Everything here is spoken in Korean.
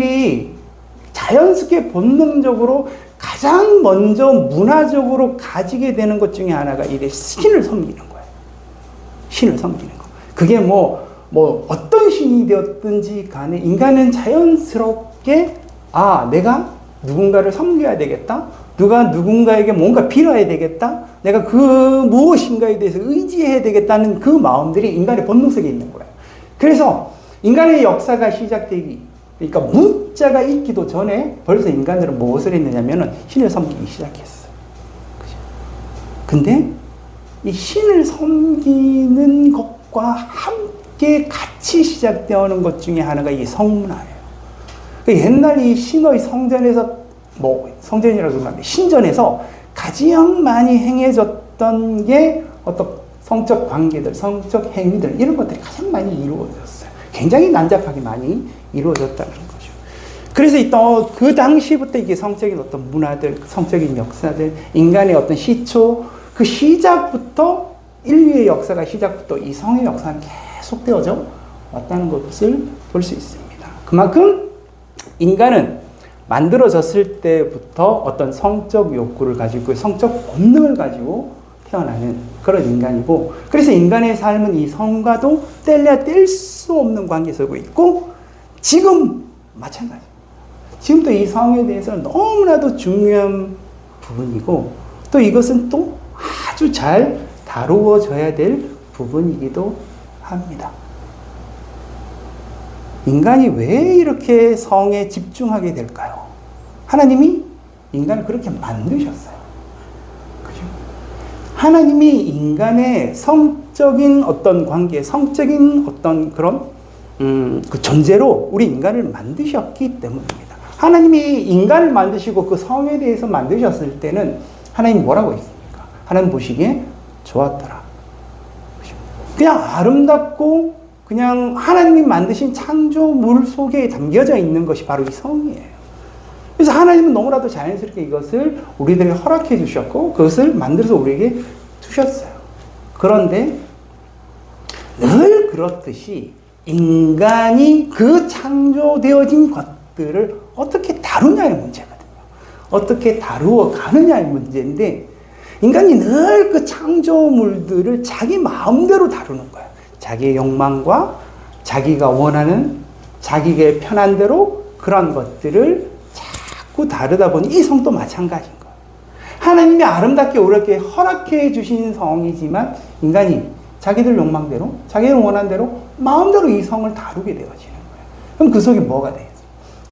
인간들이 자연스럽게 본능적으로 가장 먼저 문화적으로 가지게 되는 것 중에 하나가 이래 신을 섬기는 거예요. 신을 섬기는 거. 그게 뭐, 뭐 어떤 신이 되었든지 간에 인간은 자연스럽게 아, 내가 누군가를 섬겨야 되겠다. 누가 누군가에게 뭔가 빌어야 되겠다. 내가 그 무엇인가에 대해서 의지해야 되겠다는 그 마음들이 인간의 본능 속에 있는 거예요. 그래서 인간의 역사가 시작되기, 그러니까 문자가 있기도 전에 벌써 인간들은 무엇을 했느냐면은 신을 섬기기 시작했어요. 그죠? 근데 이 신을 섬기는 것과 함께 같이 시작되어오는 것 중에 하나가 이 성문화예요. 그 옛날 이 신의 성전에서 뭐 성전이라고 그러면 신전에서 가장 많이 행해졌던 게 어떤 성적 관계들, 성적 행위들 이런 것들이 가장 많이 이루어졌어요. 굉장히 난잡하게 많이 이루어졌다는 거죠. 그래서 일단 그 당시부터 이게 성적인 어떤 문화들, 성적인 역사들, 인간의 어떤 시초, 그 시작부터 인류의 역사가 시작부터 이 성의 역사는 계속되어져 왔다는 것을 볼 수 있습니다. 그만큼 인간은 만들어졌을 때부터 어떤 성적 욕구를 가지고 성적 본능을 가지고 태어나는 그런 인간이고 그래서 인간의 삶은 이 성과도 뗄래야 뗄 수 없는 관계에 서고 있고 지금 마찬가지. 지금도 이 성에 대해서는 너무나도 중요한 부분이고 또 이것은 또 아주 잘 다루어져야 될 부분이기도 합니다. 인간이 왜 이렇게 성에 집중하게 될까요? 하나님이 인간을 그렇게 만드셨어요. 하나님이 인간의 성적인 어떤 관계, 성적인 어떤 그런 음, 그 존재로 우리 인간을 만드셨기 때문입니다. 하나님이 인간을 만드시고 그 성에 대해서 만드셨을 때는 하나님 뭐라고 했습니까? 하나님 보시기에 좋았더라. 그냥 아름답고 그냥 하나님이 만드신 창조물 속에 담겨져 있는 것이 바로 이 성이에요. 그래서 하나님은 너무나도 자연스럽게 이것을 우리들에게 허락해 주셨고 그것을 만들어서 우리에게 두셨어요. 그런데 늘 그렇듯이 인간이 그 창조되어진 것들을 어떻게 다루냐의 문제거든요. 어떻게 다루어 가느냐의 문제인데 인간이 늘 그 창조물들을 자기 마음대로 다루는 거예요. 자기의 욕망과 자기가 원하는 자기의 편한 대로 그런 것들을 자꾸 다르다 보니 이 성도 마찬가지인 거예요. 하나님이 아름답게 오렇게 허락해 주신 성이지만 인간이 자기들 욕망대로 자기들 원하는 대로 마음대로 이 성을 다루게 되어지는 거예요. 그럼 그 속에 뭐가 돼요?